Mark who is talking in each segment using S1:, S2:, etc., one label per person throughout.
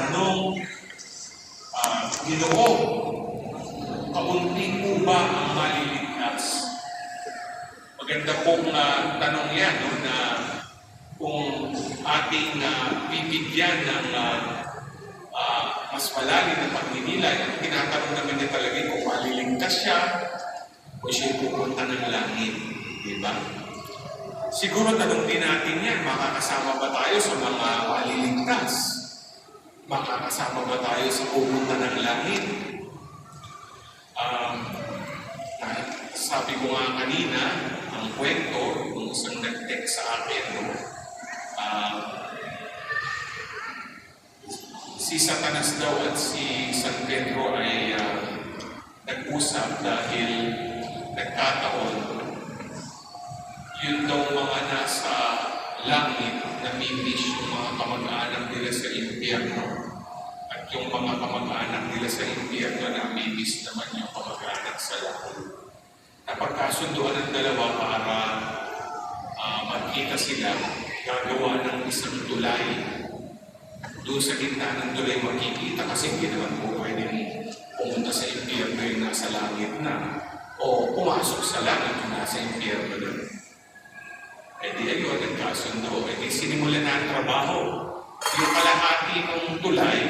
S1: tanong, ah, Ginoo, kaunti po ba ang maliligtas? Maganda pong ah, tanong yan, no, na kung ating ah, bibigyan ng ah, mas malalim na pagninilay, tinatanong naman niya talaga kung maliligtas siya o siya pupunta ng langit. Di ba? Siguro tanong din natin yan, makakasama ba tayo sa mga maliligtas? Makakasama ba tayo sa pupunta ng langit? Um, sabi ko nga kanina, ang kwento, kung isang nag-text sa akin, ah, si Satanas daw at si San Pedro ay ah, nag-usap dahil nagkataon yun daw mga nasa langit namimiss yung mga kamag-anak nila sa impyerno at yung mga kamag-anak nila sa impyerno namimiss naman yung kamag-anak sa langit. Napagkasunduan ng dalawa para ah, magkita sila, gagawa ng isang tulay. Doon sa gitna ng tulay makikita kasi hindi naman po pwede pumunta sa impyerno yung nasa langit na o pumasok sa langit yung nasa impyerno na. Eh di ayun, nagkasundo. Eh di sinimulan na ang trabaho. Yung kalahati ng tulay,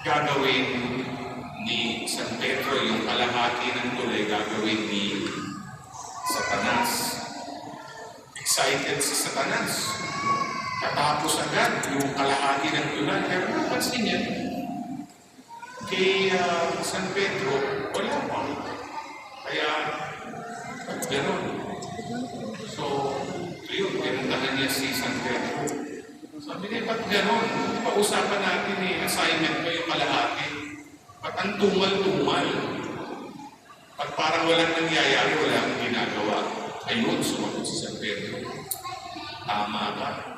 S1: gagawin ni San Pedro, yung kalahati ng tulay gagawin ni Satanas. Excited si Satanas. Katapos agad yung kalahati ng tulay. Pero napansin niya, kay ah, San Pedro, wala pa. Kaya, gano'n. So, yun, pinuntahan niya si San Pedro. Sabi niya, ba't gano'n? Pausapan natin eh, assignment mo yung kalahati. Ba't ang tumal-tumal? Pag parang walang nangyayari, wala akong ginagawa. Ayun, sumagot si San Pedro. Tama ka.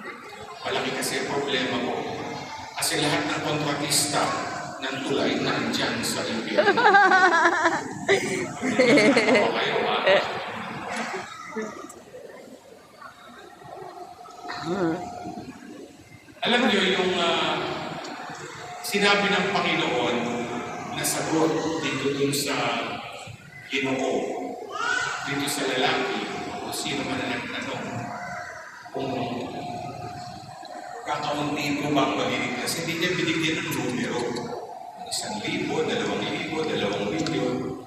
S1: Malaki kasi problema ko. Kasi lahat ng kontratista ng tulay nandyan sa impyerno. Ako kayo, ha? Alam niyo yung ah, sinabi ng Panginoon na sagot dito dun sa ginoo, dito sa lalaki, o sino man ang nagtanong, kung kakaunti ko ba ang maliligtas, hindi niya binigyan ng numero. Isang libo, dalawang libo, dalawang milyon.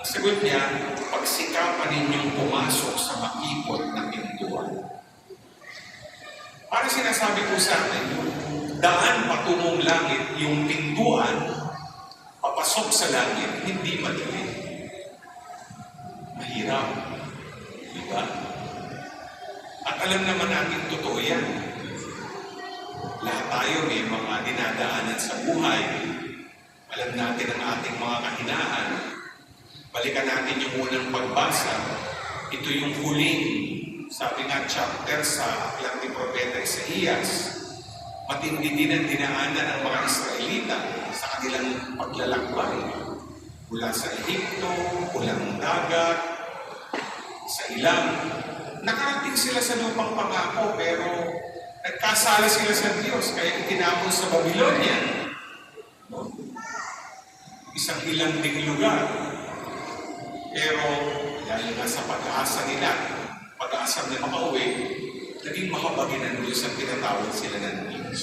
S1: Ang sagot niya, pagsikapan ninyong pumasok sa makipot na pintuan. Para sinasabi ko sa atin, daan patungong langit, yung pintuan, papasok sa langit, hindi madali. Mahirap. Di ba? At alam naman natin totoo yan. Lahat tayo may mga dinadaanan sa buhay. Alam natin ang ating mga kahinaan. Balikan natin yung unang pagbasa. Ito yung huling sabi nga chapter sa aklat ni Propeta Isaías, matindi din ang dinaanan ng mga Israelita sa kanilang paglalakbay. Mula sa Ehipto, pulang dagat, sa ilang. Nakarating sila sa lupang pangako pero nagkasala sila sa Diyos kaya itinapon sa Babylonia. No? Isang ilang ding lugar. Pero dahil nga sa pag-asa nila, pag-asa na makauwi, naging mahabagi ng Diyos ang tinatawag sila ng Diyos.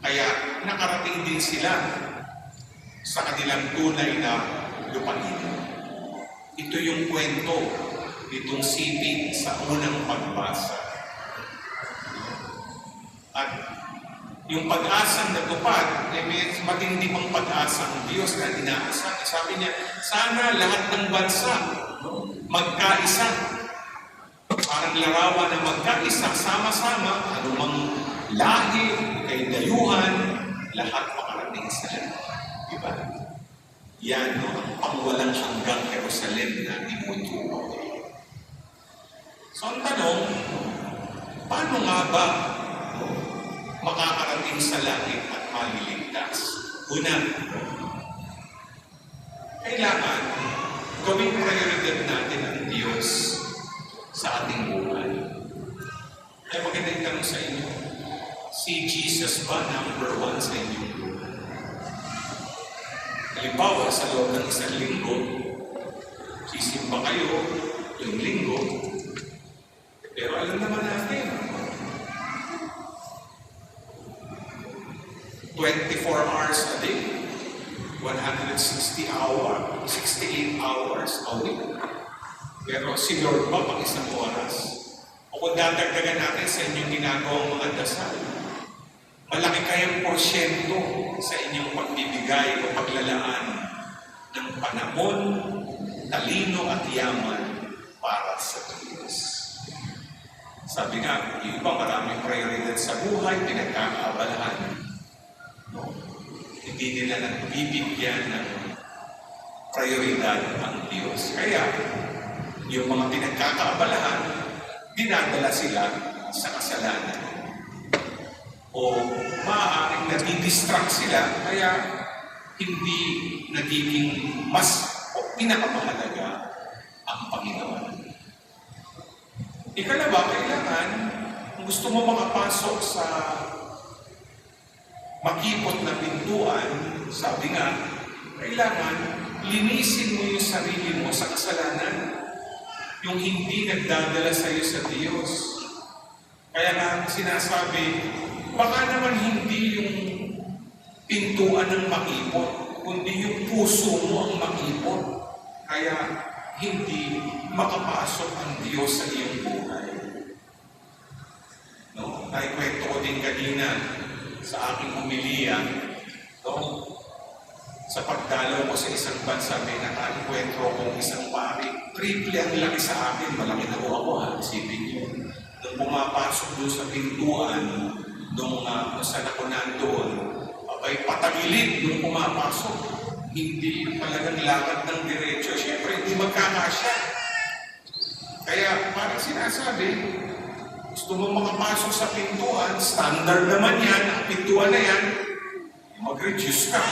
S1: Kaya nakarating din sila sa kanilang tunay na lupain. Ito yung kwento nitong city sa unang pagbasa. At yung pag-asang natupad, eh, may matindi pang pag-asa ang Diyos na inaasahan. Sabi niya, sana lahat ng bansa magkaisa parang larawan na magkaisa, sama-sama, anumang lahi, kay dayuhan, lahat makarating sa langit. Diba? Yan, no, ang pangwalang hanggang Jerusalem na imutuwa. So, ang tanong, paano nga ba makakarating sa langit at maliligtas? Una, kailangan gawing prioridad natin ang Diyos sa ating buhay. Ay maganda yung tanong sa inyo. Si Jesus ba number one sa inyong buhay? Halimbawa, sa loob ng isang linggo, sisimba kayo yung linggo, pero alam naman natin, 24 hours a day, 160 hours, 68 hours a week. Pero si Lord ba pang isang oras? Kung dadagdagan natin sa inyong ginagawang mga dasal, malaki kayang porsyento sa inyong pagbibigay o paglalaan ng panahon, talino at yaman para sa Diyos. Sabi nga, yung iba maraming prioridad sa buhay, pinagkakaabalahan. No? Hindi nila nagbibigyan ng prioridad ang Diyos. Kaya, yung mga pinagkakaabalahan, dinadala sila sa kasalanan. O maaaring nadidistract sila, kaya hindi nagiging mas o pinakamahalaga ang Panginoon. Ikalawa, kailangan, kung gusto mo makapasok sa makipot na pintuan, sabi nga, kailangan linisin mo yung sarili mo sa kasalanan. Yung hindi nagdadala sa iyo sa Diyos. Kaya nga sinasabi, baka naman hindi yung pintuan ng makipot, kundi yung puso mo ang makipot. Kaya hindi makapasok ang Diyos sa iyong buhay. No? Naikwento ko din kanina sa aking humiliya, no? Sa pagdalaw ko sa isang bansa, may nakaikwentro akong isang pari. Triple ang laki sa akin, malaki na ko ako ha, isipin niyo. Nung pumapasok doon sa pintuan, nung uh, kung saan ako nandoon, abay patagilid nung pumapasok. Hindi talagang lakad ng diretso. Siyempre, hindi magkakasya. Kaya parang sinasabi, gusto mo makapasok sa pintuan, standard naman yan, ang pintuan na yan, mag-reduce ka.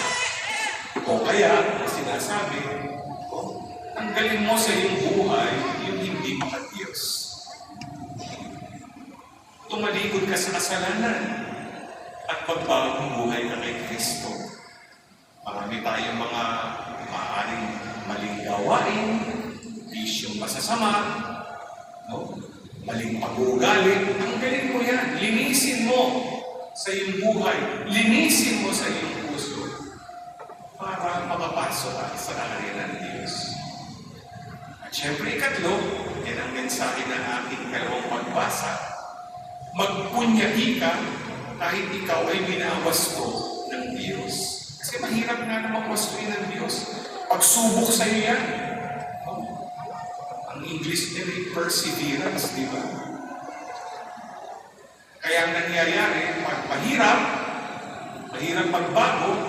S1: O kaya, sinasabi, o, tanggalin mo sa iyong buhay yung hindi makadiyos. Tumalikod ka sa kasalanan at pagbagong buhay ka kay Kristo. Marami tayong mga maaaring maling gawain, bisyong masasama, no? maling pag-uugali. Tanggalin mo yan. Linisin mo sa iyong buhay. Linisin mo sa iyong puso para makapasok ka sa kaharian ng Diyos. At syempre, ikatlo, yan ang mensahe ng aking kalawang pagbasa. Magpunyagi ka kahit ikaw ay minawasto ng Diyos. Kasi mahirap nga namang wastuin ng Diyos. Pagsubok sa iyo yan. No? Ang English niya ay perseverance, di ba? Kaya ang nangyayari, pag mahirap, mahirap magbago,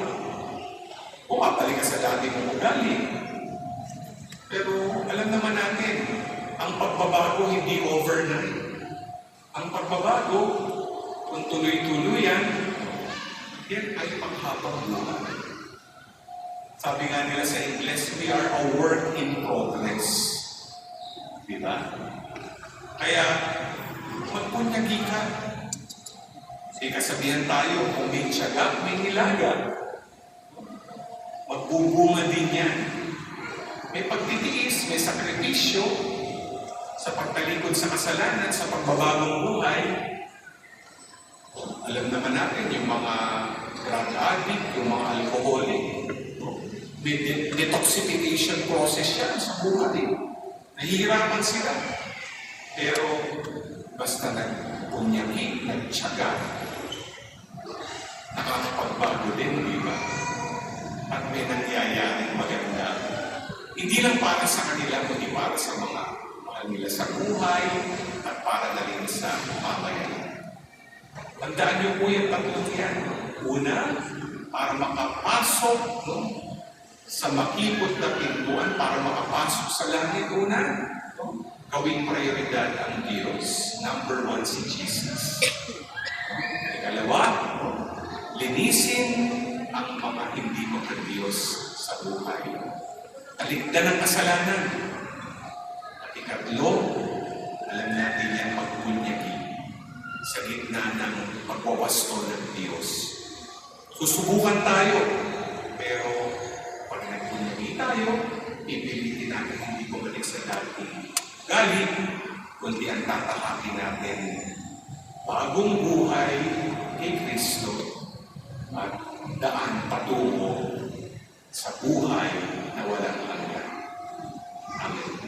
S1: bumabalik ka sa dati mong ugali. Pero alam naman natin, ang pagbabago hindi overnight. Ang pagbabago, kung tuloy-tuloy yan, yan ay panghabang buhay. Sabi nga nila sa English, we are a work in progress. Di ba? Kaya, magpunyagi ka. Kasi kasabihan tayo, kung may tiyaga, may nilaga. Magbubunga din yan. May pagtitiis, may sakripisyo sa pagtalikod sa kasalanan, sa pagbabagong buhay. Alam naman natin yung mga drug addict, yung mga alcoholic. May de- detoxification process yan sa buhay. Nahihirapan sila. Pero basta nagpunyagi, nagtyaga, nakakapagbago din, may nangyayaring maganda. Hindi lang para sa kanila, kundi para sa mga mahal nila sa buhay at para na rin sa mamayan. Tandaan niyo po yung tatlong yan. Una, para makapasok no, sa makipot na pintuan, para makapasok sa langit. Una, no, gawing prioridad ang Diyos. Number one, si Jesus. Ikalawa, linisin ang mga hindi magka-Diyos sa buhay. Talikdan ang kasalanan. At ikatlo, alam natin yan magpunyagi sa gitna ng pagwawasto ng Diyos. Susubukan tayo, pero pag nagpunami tayo, pipilitin natin hindi bumalik sa dating galit, kundi ang tatahakin natin bagong buhay kay Kristo at daang patungo sa buhay na walang hanggan. Amen.